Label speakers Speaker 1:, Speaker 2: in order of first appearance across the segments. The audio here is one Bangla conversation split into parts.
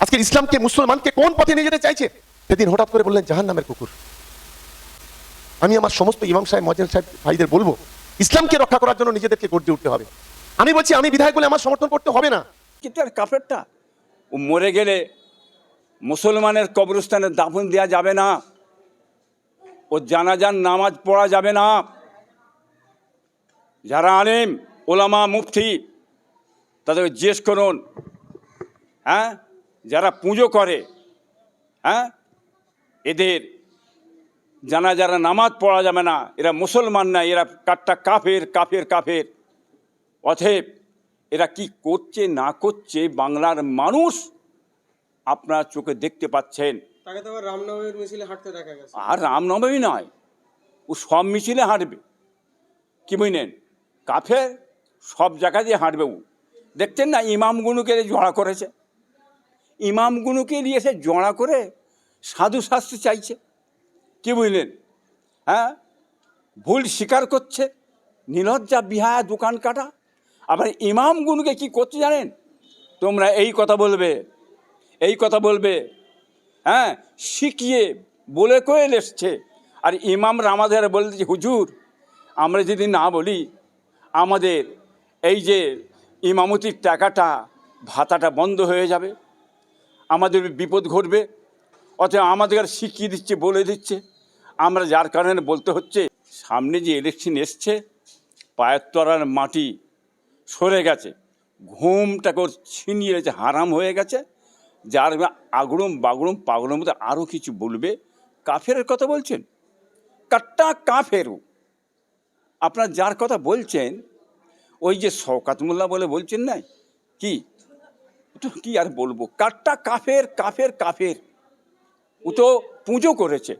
Speaker 1: আজকে ইসলামকে মুসলমানকে কোন পথে নিয়ে যেতে চাইছে? সেদিন হঠাৎ করে বললেন জাহান নামের কুকুর। আমি আমার সমস্ত ইমাম সাহেব মজেন সাহেব ভাইদের বলব ইসলামকে রক্ষা করার জন্য নিজেদেরকে গড়ে উঠতে হবে। আমি বলছি আমি বিধায়ক বলে আমার সমর্থন করতে হবে না।
Speaker 2: কিন্তু আর কাপড়টা ও মরে গেলে মুসলমানের কবরস্থানে দাফন দেওয়া যাবে না। ও জানাজান নামাজ পড়া যাবে না। যারা আলেম ওলামা মুফতি তাদেরকে জিজ্ঞেস করুন। হ্যাঁ? যারা পুজো করে হ্যাঁ? এদের জানা যারা নামাজ পড়া যাবে না এরা মুসলমান না এরা কাটটা কাফের কাফের কাফের। অথেব এরা কি করছে না করছে বাংলার মানুষ আপনার চোখে দেখতে পাচ্ছেন।
Speaker 3: তাকে তো আবার রামনবমীর মিছিলে হাঁটতে দেখা গেছে।
Speaker 2: আর রামনবমী নয় ও সব মিছিলে হাঁটবে। কি বুঝলেন? কাফের সব জায়গা দিয়ে হাঁটবে ও। দেখছেন না ইমামগুনুকে জড়া করেছে? ইমামগুনুকে নিয়ে এসে জড়া করে সাধু শাস্তি চাইছে। কি বুঝলেন? হ্যাঁ? ভুল স্বীকার করছে। নীলজ্জা, বিহায়া, দোকান কাটা। আবার ইমামগুনুকে কি করছে জানেন? তোমরা এই কথা বলবে, এই কথা বলবে। হ্যাঁ? শিখিয়ে বলে কয়ে এসছে। আর ইমামরা আমাদের বলছে হুজুর, আমরা যদি না বলি, আমাদের এই যে ইমামতির টাকাটা, ভাতাটা বন্ধ হয়ে যাবে। আমাদের বিপদ ঘটবে, অথবা আমাদের শিখিয়ে দিচ্ছে, বলে দিচ্ছে। আমরা যার কারণে বলতে হচ্ছে, সামনে যে ইলেকশন এসছে পায়ের মাটি সরে গেছে ঘুমটাকে ছিনিয়ে গেছে হারাম হয়ে গেছে, যার আগড়ুম বাগড়ুম পাগড়ুম মতো আরও কিছু বলবে। কাফের কথা বলছেন? কাট্টা কাফেরও আপনার যার কথা বলছেন, ওই যে শওকাত মোল্লা বলে বলছেন না, কি? কি আর বলব? কাট্টা কাফের কাফের কাফের। ও তো পুজো করেছে।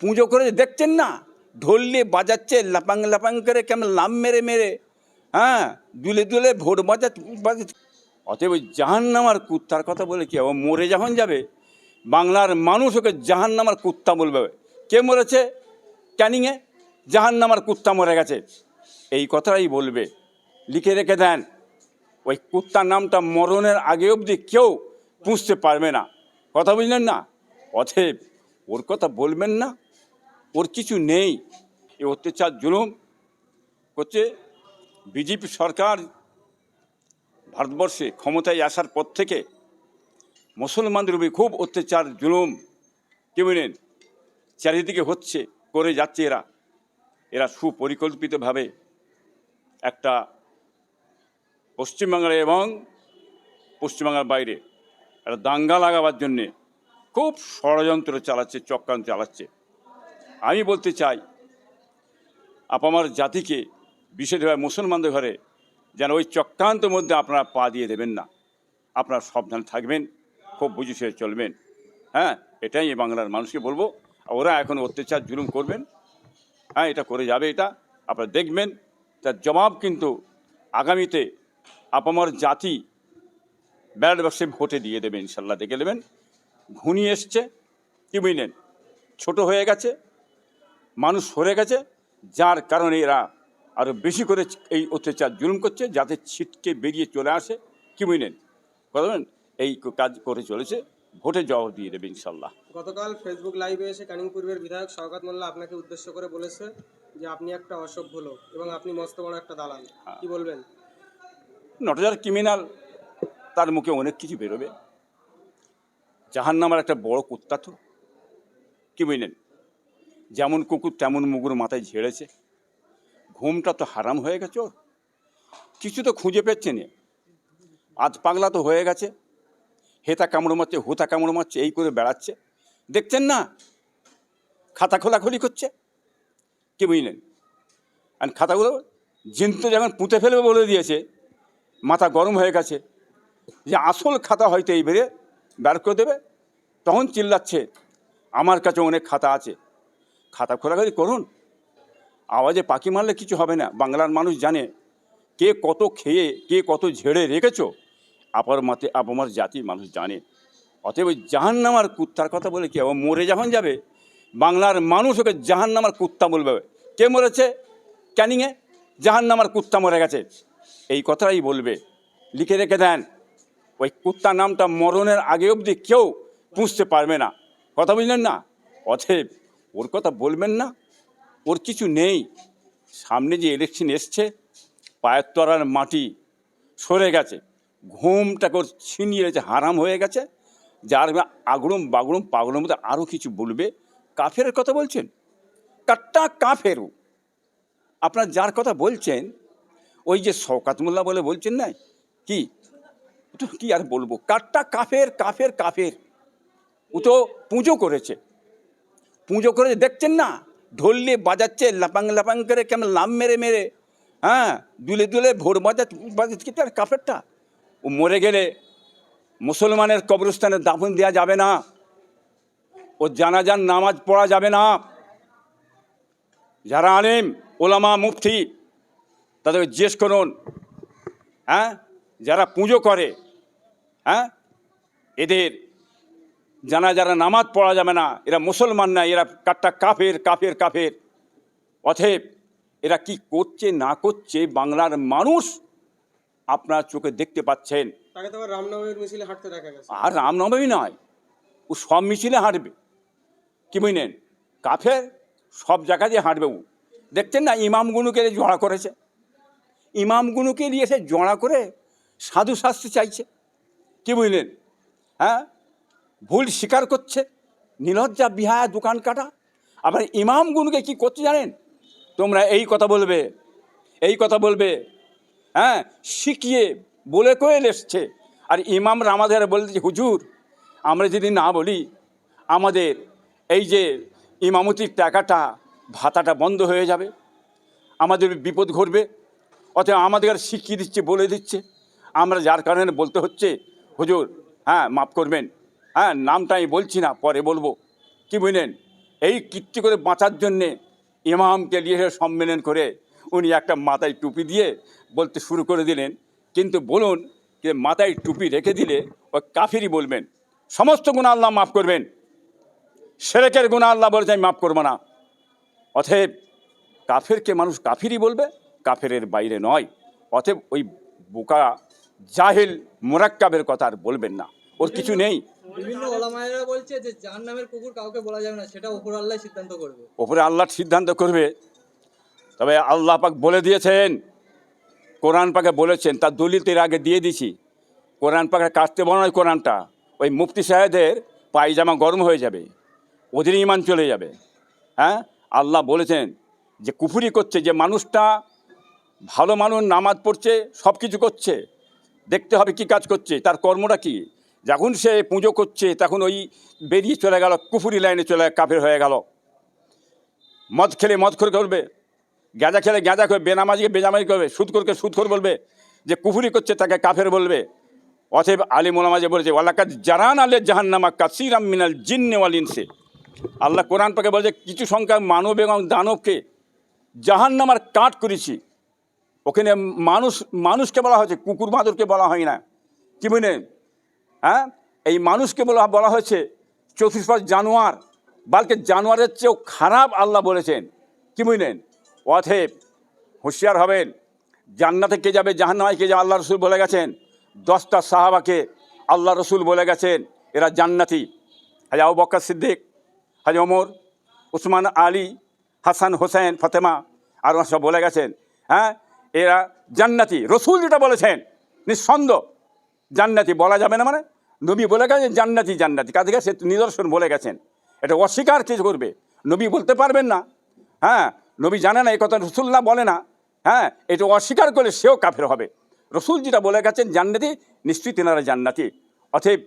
Speaker 2: পুজো করে দেখছেন না? ঢোললে বাজাচ্ছে, লাপাং লাপাং করে কেমন লাম মেরে মেরে। হ্যাঁ দুলে দুলে ভোট বাজা বাজাচ্ছে। অতএব জাহান নামার কুত্তার কথা বলে কি ও মরে যখন যাবে, বাংলার মানুষ ওকে জাহান নামার কুত্তা বলবে। কে মরেছে? ক্যানিংয়ে জাহান নামার কুত্তা মরে গেছে। এই কথাই বলবে। লিখে রেখে দেন। ওই কুত্তার নামটা মরণের আগে অবধি কেউ পুষতে পারবে না। কথা বুঝলেন না? অথেব ওর কথা বলবেন না। ওর কিছু নেই। এ অত্যাচার জুলুম করছে বিজেপি সরকার ভারতবর্ষে ক্ষমতায় আসার পর থেকে মুসলমানদের উপরে খুব অত্যাচার জুলুম কি বলেন চারিদিকে হচ্ছে, করে যাচ্ছে এরা। এরা সুপরিকল্পিতভাবে একটা পশ্চিমবাংলা এবং পশ্চিমবাংলার বাইরে। একটা দাঙ্গা লাগাবার জন্যে খুব ষড়যন্ত্র চালাচ্ছে, চক্রান্ত চালাচ্ছে। আমি বলতে চাই, আপামার জাতিকে বিশেষভাবে মুসলমানদের ঘরে যেন ওই চক্রান্তের মধ্যে আপনারা পা দিয়ে দেবেন না। আপনারা সাবধান থাকবেন, খুব বুঝে চলবেন। হ্যাঁ এটাই এই বাংলার মানুষকে বলব, ওরা এখন অত্যাচার, জুলুম করবেন। হ্যাঁ এটা করে যাবে এটা। আপনারা দেখবেন, তার জবাব কিন্তু আগামীতে আপামার জাতি ব্যালট বাক্সে ভোটে দিয়ে দেবে ইনশাল্লাহ দেখে নেবেন। ঘুনিয়ে এসছে কি বুঝলেন? ছোট হয়ে গেছে মানুষ সরে গেছে যার কারণে এরা আরও বেশি করে এই অত্যাচার জুলুম করছে যাতে ছিটকে বেরিয়ে চলে আসে কি বুঝলেন? কথা বলেন? এই কাজ করে চলেছে ভোটে জবাব দিয়ে দেবে ইনশাল্লাহ।
Speaker 3: গতকাল ফেসবুক লাইভে এসে কানিং পূর্বের বিধায়ক শওকত মোল্লা আপনাকে উদ্দেশ্য করে বলেছে যে আপনি একটা অসভ্য লোক এবং আপনি মস্ত বড় একটা দালাল। কি বলবেন?
Speaker 2: নটজার ক্রিমিনাল, তার মুখে অনেক কিছু বেরোবে। জাহান নামার একটা বড় কুত্তা তো কি বুঝলেন যেমন কুকুর, তেমন মুগুর মাথায় ঝেড়েছে। ঘুমটা তো হারাম হয়ে গেছে ওর। কিছু তো খুঁজে পেচ্ছে না। আজ পাগলা তো হয়ে গেছে। হেতা কামড় মারছে, হুতা কামড় মারছে, এই করে বেড়াচ্ছে। দেখছেন না? খাতা খোলাখুলি করছে। কি বুঝলেন আর খাতাগুলো জিন্ত যখন পুঁতে ফেলবে বলে দিয়েছে মাথা গরম হয়ে গেছে। যে আসল খাতা হয়তো এই বেড়ে বের করে দেবে, তখন চিল্লাচ্ছে, আমার কাছে অনেক খাতা আছে। খাতা খোলাখুলি করুন। আওয়াজে পাখি মারলে কিছু হবে না। বাংলার মানুষ জানে, কে কত খেয়ে, কে কত ঝেড়ে রেখেছো। আপার মতে, আপামার জাতির মানুষ জানে। অতএব ওই জাহান্নামার কুত্তার কথা বলে কি, ও মরে যখন যাবে, বাংলার মানুষ ওকে জাহান্নামার কুত্তা বলবে। কে মরেছে? ক্যানিংয়ে? জাহান্নামার কুত্তা মরে গেছে। এই কথাই বলবে। লিখে রেখে দেন। ওই কুত্তা নামটা মরণের আগে অবধি কেউ পুষতে পারবে না। কথা বুঝলেন না? অতএব ওর কথা বলবেন না? ওর কিছু নেই। সামনে যে ইলেকশন এসছে পায়ের তলার মাটি সরে গেছে। ঘুমটাকে ওর ছিনিয়ে গেছে হারাম হয়ে গেছে। যার আগড়ুম বাগড়ুম পাগড়ুম মধ্যে আরও কিছু বলবে। কাফের কথা বলছেন? কাট্টা কাফেরও আপনার যার কথা বলছেন ওই যে শওকাত মোল্লা বলে বলছেন না? কি? কি আর বলব? কাঠটা কাফের কাফের কাফের। ও তো পুজো করেছে। পুজো করে দেখছেন না? ঢোল নিয়ে বাজাচ্ছে, লাপাং লাপাং করে কেমন লাম মেরে মেরে। হ্যাঁ দুলে দুলে ভোর বাজা বাজাচ্ছে তার কাফেরটা? ও মরে গেলে মুসলমানের কবরস্থানে দাফন দেওয়া যাবে না। ও জানাজান নামাজ পড়া যাবে না। যারা আলেম, ওলামা, মুফতি তাদের জিজ্ঞেস করুন হ্যাঁ? যারা পুজো করে হ্যাঁ? এদের জানা যারা নামাজ পড়া যাবে না এরা মুসলমান না এরা কাট্টা কাফের কাফের কাফের। অথেব এরা কি করছে না করছে বাংলার মানুষ আপনার চোখে দেখতে পাচ্ছেন।
Speaker 3: তাকে তো রামনবমীর মিছিলে হাঁটতে
Speaker 2: আর রামনবমী নয় ও সব মিছিলে হাঁটবে। কি বুঝলেন? কাফের সব জায়গায় দিয়ে হাঁটবে ও। দেখছেন না ইমামগুনুকে জড়া করেছে? ইমামগুনুকে নিয়ে এসে জড়া করে সাধু শাস্তি চাইছে। কি বুঝলেন? হ্যাঁ? ভুল স্বীকার করছে। নিলজ্জা বিহায়া দোকান কাটা। আবার ইমামগুনুকে কি করছে জানেন? তোমরা এই কথা বলবে, এই কথা বলবে। হ্যাঁ? শিখিয়ে বলে কয়ে এসছে। আর ইমামরা আমাদের বলছে হুজুর, আমরা যদি না বলি, আমাদের এই যে ইমামতির টাকাটা, ভাতাটা বন্ধ হয়ে যাবে। আমাদের বিপদ ঘটবে। অতএব আমাদের শিখিয়ে দিচ্ছে, বলে দিচ্ছে। আমরা যার কারণে বলতে হচ্ছে, হুজুর হ্যাঁ মাফ করবেন। হ্যাঁ নামটা আমি বলছি না, পরে বলব। কি বুঝলেন? এই কীর্তি করে বাঁচার জন্যে ইমামকে নিয়ে সম্মেলন করে উনি একটা মাথায় টুপি দিয়ে বলতে শুরু করে দিলেন। কিন্তু বলুন যে মাথায় টুপি রেখে দিলে ওই কাফিরই বলবেন। সমস্ত গুণা আল্লাহ মাফ করবেন। সেরেকের গুণা আল্লাহ বলেছে, আমি মাফ করব না। অতএব কাফেরকে মানুষ কাফিরই বলবে কাফেরের বাইরে নয়। অতএব ওই বোকা জাহিল মোরাক্কাবের কথা আর বলবেন না। ওর কিছু নেই।
Speaker 4: বিভিন্ন ওলামায়েরা বলছে যে যার নামের কুকুর কাউকে বলা যাবে না সেটা উপর আল্লাহ সিদ্ধান্ত করবে।
Speaker 2: ওপরে আল্লাহ সিদ্ধান্ত করবে। তবে আল্লাহ পাক বলে দিয়েছেন কোরআন পাকে বলেছেন তার দলিতের আগে দিয়ে দিছি কোরআন পাকে কাটতে বলা নয় কোরআনটা। ওই মুফতি সাহেবদের পায়জামা গরম হয়ে যাবে ওদের ইমান চলে যাবে। হ্যাঁ? আল্লাহ বলেছেন যে কুফুরি করছে যে মানুষটা ভালো মানুষ নামাজ পড়ছে সব কিছু করছে, দেখতে হবে কি কাজ করছে, তার কর্মটা কি? যখন সে পুজো করছে, তখন ওই বেরিয়ে চলে গেল, কুফুরি লাইনে চলে কাফের হয়ে গেল। মদ খেলে মদ খোর করবে গাঁজা খেলে গাঁজা করবে, বেনামাজিকে বেনামাজি করবে সুদ করকে সুদ খোর বলবে, যে কুফুরি করছে তাকে কাফের বলবে। অতএব আলী মোলামাজে বলেছে ওয়ালাকাত জারান আলে জাহান্নামা কাসিরাম মিনাল জিন্নে ওয়াল ইনসে। আল্লাহ কোরআন পাকে বলেছে, কিছু সংখ্যক মানব এবং দানবকে জাহান্নামার কাট করেছি। ওখানে মানুষ, মানুষকে বলা হয়েছে, কুকুর বাঁদরকে বলা হয় না। কি বুঝলেন হ্যাঁ? এই মানুষকে বলা বলা হয়েছে চতুষ্পাশ জানোয়ার। বালকে জানোয়ারের চেয়েও খারাপ আল্লাহ বলেছেন। কি বুঝলেন অথেব হুঁশিয়ার হবেন। জান্নাতে কে যাবে জাহান্নামায় কে যাবে, আল্লাহ রসুল বলে গেছেন। দশটা সাহাবাকে আল্লাহ রসুল বলে গেছেন, এরা জান্নাতি। হাজা আবু বক্কর সিদ্দিক হাজি ওমর, উসমান আলী, হাসান হোসেন ফতেমা, আর সব বলে গেছেন। হ্যাঁ? এরা জান্নাতি। রসুল যেটা বলেছেন, নিঃসন্দেহ। জান্নাতি বলা যাবে না মানে? নবী বলে গেছেন, জান্নাতি জান্নাতি। কাছে গেছে নিদর্শন বলে গেছেন। এটা অস্বীকার কিছু করবে? নবী বলতে পারবেন না। হ্যাঁ নবী জানে না এই কথা রসুল্লাহ বলে না। হ্যাঁ এটা অস্বীকার করলে সেও কাফের হবে। রসুল যেটা বলে গেছেন, জান্নাতি, নিশ্চয়ই তেনারা জান্নাতি। অতএব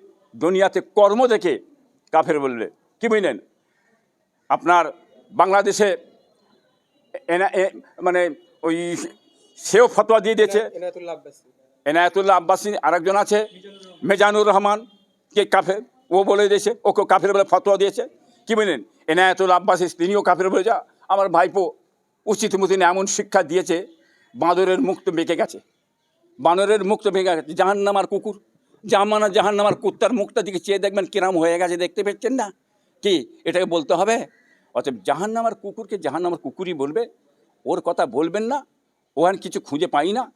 Speaker 2: দুনিয়াতে কর্ম দেখে কাফের বললে, কি বুঝলেন? আপনার বাংলাদেশে মানে ওই সেও ফতোয়া দিয়ে দিয়েছে।
Speaker 3: এনায়তুল্লাহ আব্বাসী।
Speaker 2: আরেকজন আছে মেজানুর রহমান কে কাফের? ও বলে দিয়েছে ওকে কাফের বলে ফতোয়া দিয়েছে। কি বললেন? এনায়তুল্লাহ আব্বাসী তিনিও কাফের বলে যা আমার ভাইপো উচিত মতিন এমন শিক্ষা দিয়েছে বাঁদরের মুখ তো বেঁকে গেছে। বানরের মুখ তো ভেঙে গেছে জাহান্নামার কুকুর। জামানা জাহান্নামার কুত্তার মুখটা দিকে চেয়ে দেখবেন কিরাম হয়ে গেছে দেখতে পেচ্ছেন না? কি এটাকে বলতে হবে? অতএব জাহান্নামার কুকুরকে জাহান্নামার কুকুরই বলবে ওর কথা বলবেন না ওখানে কিছু খুঁজে পাই না।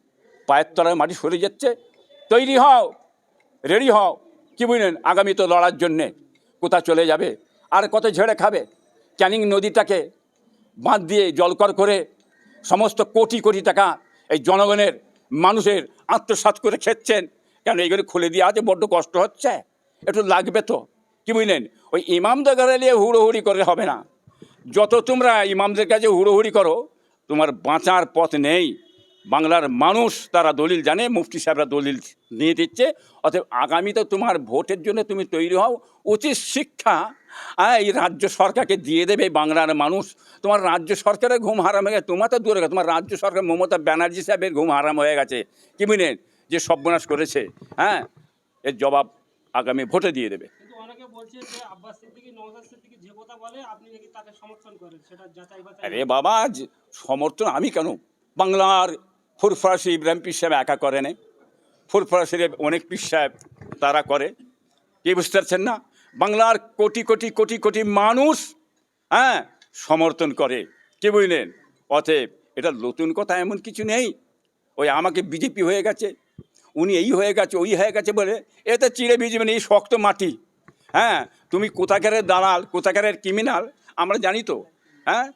Speaker 2: পায়ের তলায় মাটি সরে যাচ্ছে। তৈরি হও, রেডি হও। কি বুঝলেন? আগামী তো লড়ার জন্যে। কোথা চলে যাবে? আর কত ঝেড়ে খাবে? ক্যানিং নদীটাকে বাঁধ দিয়ে জলকর করে সমস্ত কোটি কোটি টাকা এই জনগণের, মানুষের আত্মসাৎ করে খেচ্ছেন। কেন এইগুলো খুলে দিয়ে আছে বড্ড কষ্ট হচ্ছে? একটু লাগবে তো। কি বুঝলেন? ওই ইমামদের নিয়ে হুড়োহুড়ি করে হবে না। যত তোমরা ইমামদের কাছে হুড়োহুড়ি করো তোমার বাঁচার পথ নেই। বাংলার মানুষ তারা দলিল জানে মুফতি সাহেবরা দলিল নিয়ে দিচ্ছে। অতএব আগামীতে তোমার ভোটের জন্য তুমি তৈরি হও। উচিত শিক্ষা। এই রাজ্য সরকারকে দিয়ে দেবে বাংলার মানুষ। তোমার রাজ্য সরকারের ঘুম হারাম হয়ে গেছে। তোমার তো দূরে গেছে, তোমার রাজ্য সরকার মমতা ব্যানার্জি সাহেবের ঘুম হারাম হয়ে গেছে। কি বুঝলেন যে সর্বনাশ করেছে হ্যাঁ? এর জবাব আগামী ভোটে দিয়ে দেবে।
Speaker 5: সমর্থন
Speaker 2: আরে বাবা সমর্থন আমি কেন? বাংলার ফুরফরাসি ইব্রাহিম পীর সাহেব একা করে না ফুরফরাসির অনেক পীর সাহেব তারা করে। কি বুঝতে পারছেন না? বাংলার কোটি কোটি কোটি কোটি মানুষ হ্যাঁ সমর্থন করে। কি বুঝলেন? অতএব এটা নতুন কথা এমন কিছু নেই। ওই আমাকে বিজেপি হয়ে গেছে, উনি এই হয়ে গেছে, ওই হয়ে গেছে বলে এতে চিড়ে না এই শক্ত মাটি। হ্যাঁ তুমি কোথাকারের দালাল, কোথাকারের ক্রিমিনাল আমরা জানি তো হ্যাঁ?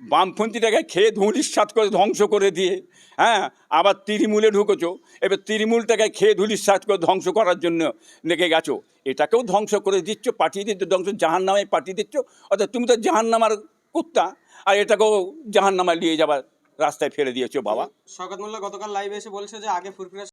Speaker 2: বামপন্থীটাকে খেয়ে ধুলির সাত করে ধ্বংস করে দিয়ে হ্যাঁ? আবার তৃণমূলে ঢুকেছো, এবার তৃণমূলটাকে খেয়ে ধুলির সাত করে ধ্বংস করার জন্য লেগে গেছো। এটাকেও ধ্বংস করে দিচ্ছ, পাঠিয়ে দিচ্ছ, ধ্বংস জাহান নামে পাঠিয়ে দিচ্ছ। অর্থাৎ তুমি তো জাহান নামার কুত্তা, আর এটাকেও জাহান নামায় নিয়ে যাবার রাস্তায় ফেলে দিয়েছ, বাবা।
Speaker 3: মোল্লা, গতকাল লাইভে এসে বলছে যে আগে ফুরফুরা